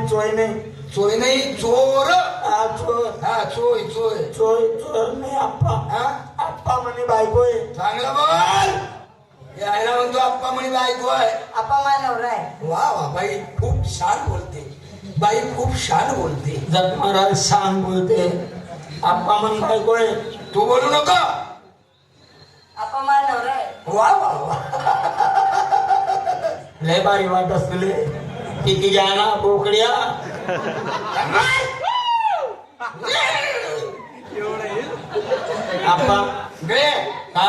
नाही चोय नाही. चोय नाही चोर. हा चोर. हा चोय चोय. चोय चोर नाही आप्पा. हा? आप्पा म्हणे बायको आहे. चांगला बोल. यायला म्हणतो आप्पा म्हणे बायको आहे. आपा माझा नवरा आहे. वा वा बाई खूप छान बोलते. बाई खूप छान बोलते. जग महाराज छान बोलते. आप्पा म्हण बायको आहे. तू बोलू नको. आपा माझा नवरा आहे. वा वा वा. लय बारी वाट असले किती ना बोकड्या. आप्पा गे हा.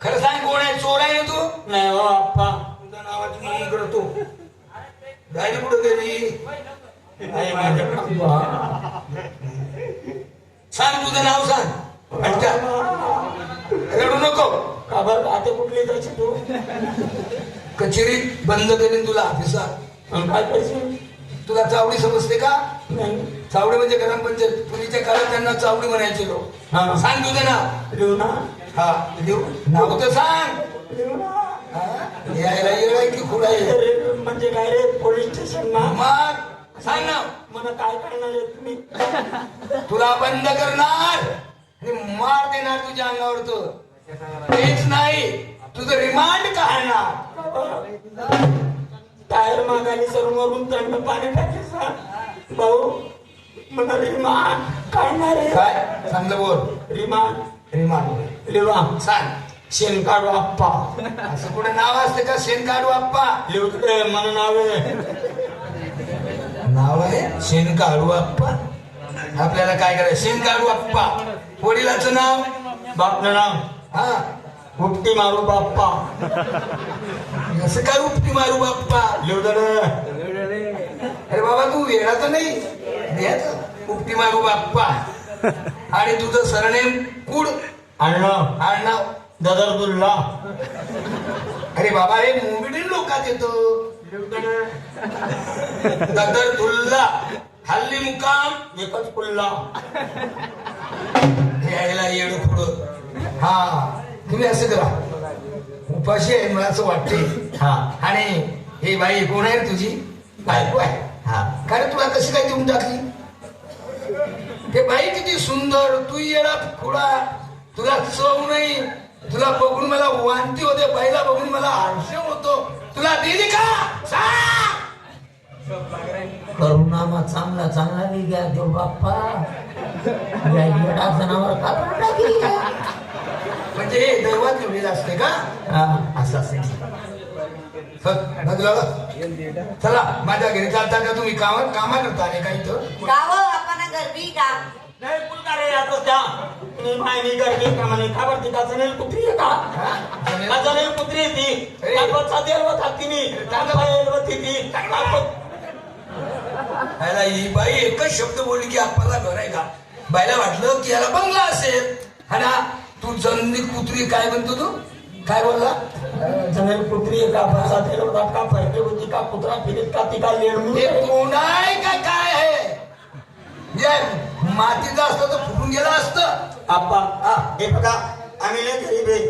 खरं सांग कोण आहे? चोर आहे ना तू? नाही हो आप्पा. तुझं नावाची मुली इकडं तू. गाडी कुठं गेली नाही माझे आप्पा. सांग तुझं नाव सांग. अच्छा. रडू नको. का बरं? आता कुठली जायची तू? कचेरीत बंद करीन तुला ऑफिसात काय करशील? तुला चावडी समजते का? नाही. चावडी म्हणजे ग्रामपंचायत. पूर्वीच्या काळात त्यांना चावडी म्हणायचे लोक. हा. सांग तुझं नाव लिहू ना हा लिहू. नाव तर सांग. लिहू ना हा? यायला येळ की अरे, म्हणजे काय रे? पोलीस स्टेशन ना? मग सांग नाव मला काय करणार आहे तुम्ही? तुला बंद करणार. आणि मार देणार तुझ्या अंगावर तो. तेच नाही. तुझं रिमांड काढणार. टायर मागाली सर वरून थंड पाणी टाकायचा भाऊ मला रिमान काढणार काय? चांगलं बोल. रिमान रिमांड. लिवा सांग. शेण काढू आप्पा. असं कुठे नाव असते का? शेण काढू आप्पा. लिहू तिकडे मला नाव आहे. नाव आहे? शेण काढू आप्पा. आपल्याला काय करायचं? शेण काढू आप्पा. वडिलाचं नाव? बापनं नाव. हा. उपटी मारू बाप्पा. असं काय उपटी मारू बाप्पा? लिहू तर अरे बाबा तू तर नाही. उपटी मारू बाप्पा. आणि तुझं सरनेम कुड. अण्णा आडनाव ददरदुल्ला. अरे बाबा हे मोबिडिन लोकात येतो. ददर दुल्ला हल्ली मुकाम एकच पुल्ला. यायला येड पुढं. हा. तुम्ही असं करा. उपाशी आहे मला असं वाटते हा. आणि हे बाई कोण आहे तुझी? बायको आहे. हा. का रे तुला कशी काय देऊन टाकली? ते बाई किती सुंदर. तू येडा खुडा तुला चव नाही. तुला बघून मला वांती होते. बाईला बघून मला आळशे होतो. तुला दिली का. करुणामा चांगला चांगला देव बाप्पा. या जनावर का? म्हणजे हे दैवात लिहिलेलं असते का? हा, असं असेल चल, माझ्या घरी चालता का तुम्ही? कामा कामा करता रे काही तर गाव आपण गरबी का नाही पुलका रे आता त्या. मी मायनी करते का म्हणे का बरं जनेल आहे का? का जनेल कुत्री आहे ती. अरे. का बच्चा देल होता तिने का पायल होती ती. का प- याला ही बाई एकच शब्द बोलली की आपल्याला घर आहे का? बाईला वाटलं की याला बंगला असेल. हा ना? तू जन्मी कुत्री काय म्हणतो तू? काय बोलला? जनेल कुत्री का? देल होता का फरके होती का कुत्रा फिरत का ती का? कोण आहे का काय आहे? मातीचं असतं तर फुटून गेलं असतं. आप्पा हा, बघा आम्ही लय गरीब आहे.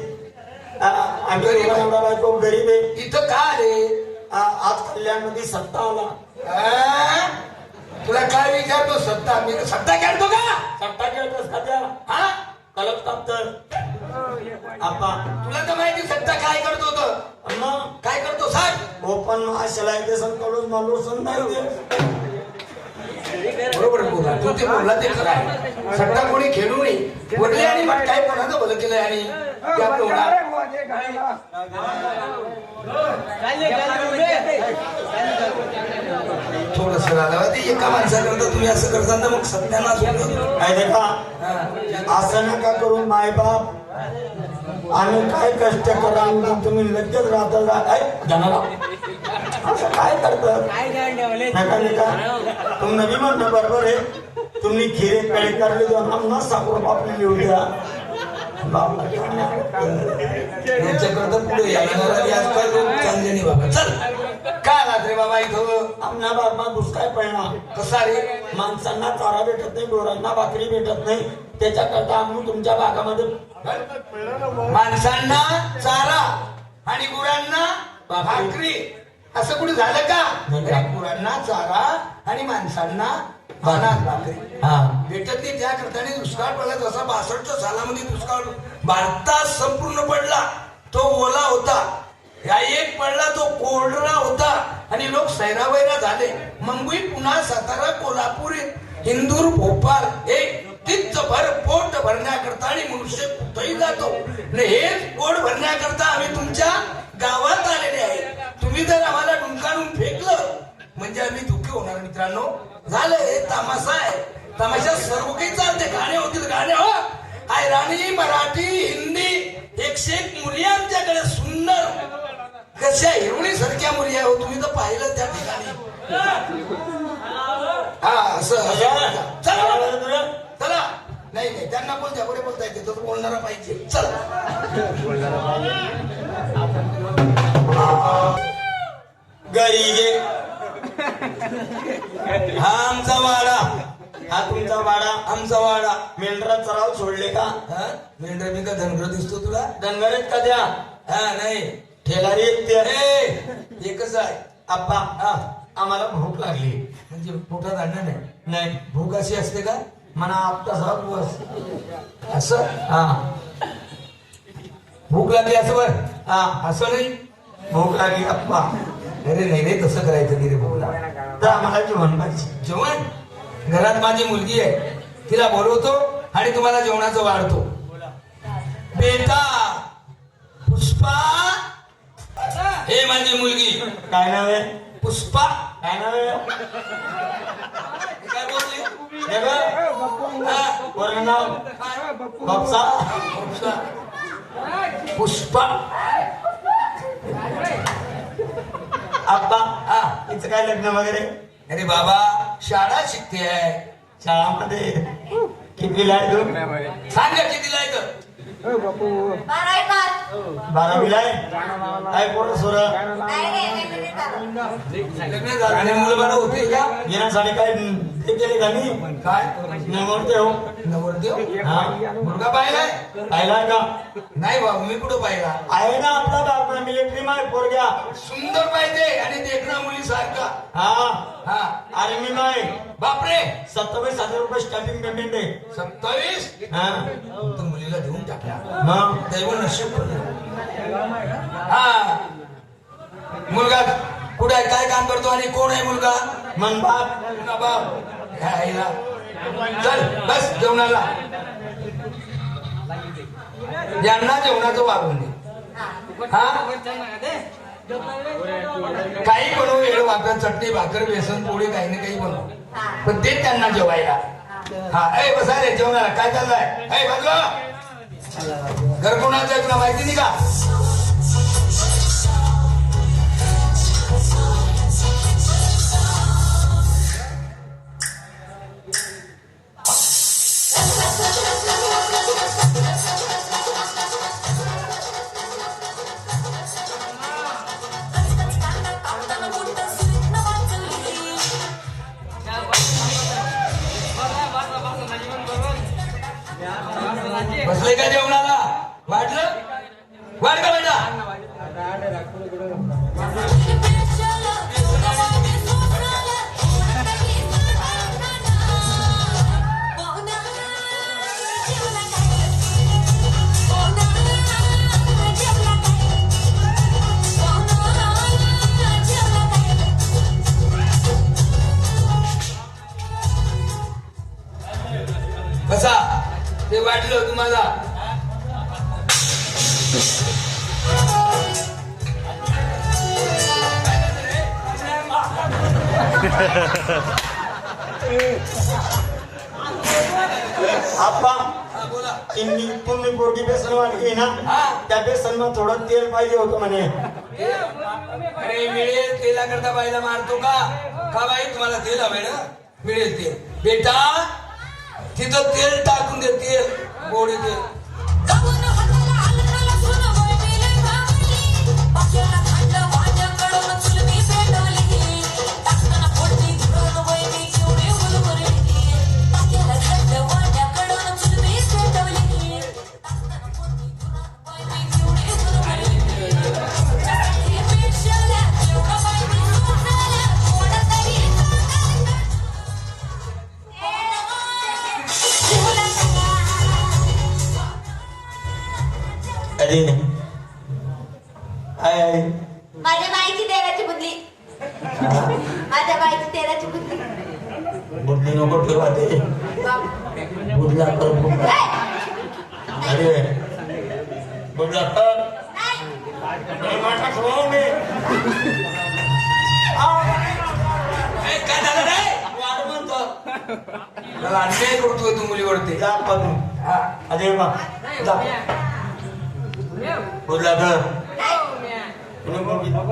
आम्ही गरीब आहे. एवढा बायको गरीब आहे. इथं का आले आ, आज कल्याणमध्ये सत्ता आला? तुला काय विचारतो? सत्ता मी सत्ता खेळतो का? सत्ता खेळतोस का त्या? हा? कलप कापतर आप्पा तुला तर माहिती सत्ता काय करतो तो अण्णा काय करतो सांग. ओपन महाशला ते संकडून मालूर नाही दे बरोबर बोला. तू ते बोलला ते खरं आहे. सट्टा कोणी खेळू नये. वडले आणि मग काय कोणाचं भलं केलंय आणि ते आपलं ते एका माणसाकरता तुम्ही असं करता ना मग सत्यानाच होतं. काय देखा. असं नका करून मायबाप. आम्ही काय कष्ट करा तुम्ही लगेच राहता जा. जनाला. असं काय करतात नका नका. तुम नवी म्हणणं बरोबर आहे. तुम्ही खिरे कडे करले जाऊन आम्हाला साखर बापले लिहू द्या. बाप यांच्याकरता पुढे आजकाल लोक चांगले नाही बाबा. चल. काय आलात रे बाबा इथं? आमना बाबा दुष्काळ परिणाम कसा रे? माणसांना चारा भेटत नाही डोरांना भाकरी भेटत नाही. त्याच्याकरता आम्ही तुमच्या भागामध्ये माणसांना चारा आणि गुरांना भाकरी. असं कुठे झालं का? गुरांना चारा आणि माणसांना हा. भेटत नाही त्या करताना दुष्काळ पडला जसा बासष्ट सालामध्ये दुष्काळ भारतात संपूर्ण पडला तो ओला होता. ह्या एक पडला तो कोरडा होता. आणि लोक सैरावैरा झाले. मंगुई पुन्हा सातारा कोल्हापूर हिंदूर भोपाळ हे तिच भर पोट भरण्याकरता आणि मनुष्य कुठेही जातो. हेच पोट भरण्याकरता आम्ही तुमच्या गावात आलेले आहे. तुम्ही जर आम्हाला डुंकाडून फेकलं म्हणजे आम्ही दुःखी होणार मित्रांनो. झालं हे तमाशा आहे. तमाशा सर्व काही चालते. गाणे होतील गाणे हो. आयराणी मराठी हिंदी एकशे एक मुली आमच्याकडे सुंदर. कशा हिरवणी सारख्या मुली आहे हो? तुम्ही तर पाहिलं त्या ठिकाणी. हा असं. चला. चला. नाही नाही त्यांना बोलत्या बरे बोलता येते. तो बोलणारा पाहिजे. चला. घरी गे हा आमचा वाडा. हा तुमचा वाडा. आमचा वाडा. मेंढरा चराव सोडले का? हा? मेंढर मी का धनगर दिसतो तुला? धनगरेत का द्या? हा नाही. ठेलारी आहेत ते ए, एकच आहे? आप्पा हा आम्हाला भूक लागली. म्हणजे पोटात अन्न नाही. नाही. भूक अशी असते का? म्हणा आपटा सात बस. असं? हा. भूक लागली असं बर हा असं नाही? भूक लागली आप्पा. अरे नाही रे तसं करायचं नाही रे भूक लागली तर आम्हाला जेवण पाहिजे. जेवण? घरात माझी मुलगी आहे. तिला बोलवतो आणि तुम्हाला जेवणाचं वाढतो. बेटा पुष्पा हे माझी मुलगी. काय नाव आहे? पुष्पा. काय नाव आहे? काय बोलली? पूर्ण नाव? बापसा पुष्पा पुष्पा. आप्पा. हा. हिचं काय लग्न वगैरे? अरे बाबा शाळा शिकते आहे शाळामध्ये. कितवीला आहे तू? सांगा कितीला आहे तर बारावीला काय पोरं सोर? नाही नाही नाही, नाही होते का येण्यासाठी काय केले का मी काय? हो नवरदेव? हा. मुलगा पाहिलाय? पाहिलाय का? नाही बाबा मी कुठं पाहिला? आहे ना आपला बाप मिलिटरी माय पोरग्या. सुंदर पाहिजे आणि देखणा मुली सारखा हा. हा. आर्मी माय. बापरे! सत्तावीस हजार रुपये स्टार्टिंग पेमेंट आहे. सत्तावीस? हा. मुलीला देऊन टाकला. मग? दैव नशीब हा. मुलगा कुठे आहे? काय काम करतो आणि कोण आहे मुलगा? मन बाप? पुन्हा बाप. आईला. चल बस जेवणाला. यांना जेवणाचं वागून दे. हा. हा काही बनव वेळ वाकर चटणी भाकर बेसन पोळी काही ना काही बनव. हा. पण ते त्यांना जेवायला. हा ऐ बसा रे जेवणाला. काय चाललंय? ऐ बाजू घर कोणाचं आहे तुला माहिती नाही का बसले का जेवणाला? आप्पा हा बोला तुम्ही पोरगी बेसन वाटली ना हा. त्या बेसनमध्ये थोडं तेल पाहिजे होतं म्हणे. अरे मिळेल तेला करता बाईला मारतो का? का बाई तुम्हाला तेल हवे ना? मिळेल तेल. बेटा तिथं तेल टाकून दे तेल. गोडी तेल. काय झालं रे म्हणतो. मला अन्याय करतोय तू मुलीवरती जा पदू. हा जा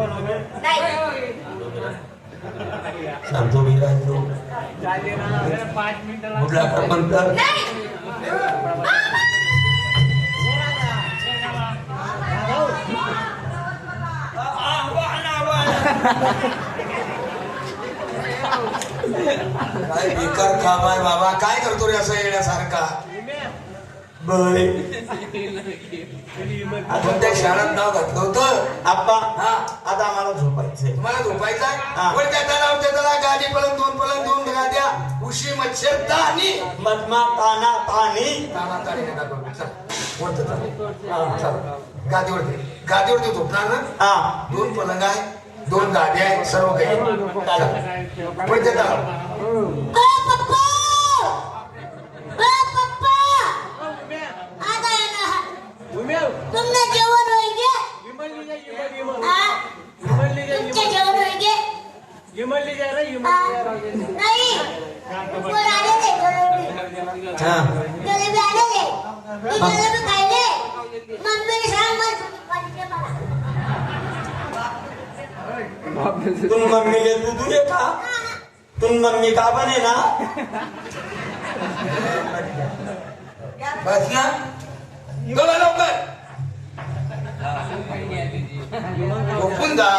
नव्हे. नाही. सांगतो मी पण काय बेकार काम आहे बाबा काय करतो रे असं येण्यासारखा? बर आपण त्या शाळेत नाव घातलं होतं. आप्पा. हा. आता आम्हाला झोपायचंय. तुम्हाला झोपायचा हा. वर त्या तलाव त्या तलाव गाडी पळून दोन पळून दोन गाद्या उशी मच्छर दाणी मधमा ताना तानी. ताना चल. गादीवरती. गादीवरती झोपणार ना? हा. दोन पलंग आहे. दोन गाड्या आहेत सर्व काही चल. वर त्या तलाव ओ पप्पा! ओ पप्पा! आता येणार. तुमने जेवण होईल गे? हा? तुमचे जेवण होईल गे? हा? नाही. वर आलेले जलेबी. हा जलेबी आलेले. मी जलेबी खायले. मम्मीने सांग मग पाहिजे मला. तुम मम्मी के दूध दे का तुम मम्मी का बने ना बस ना बघा लवकर झोपून जा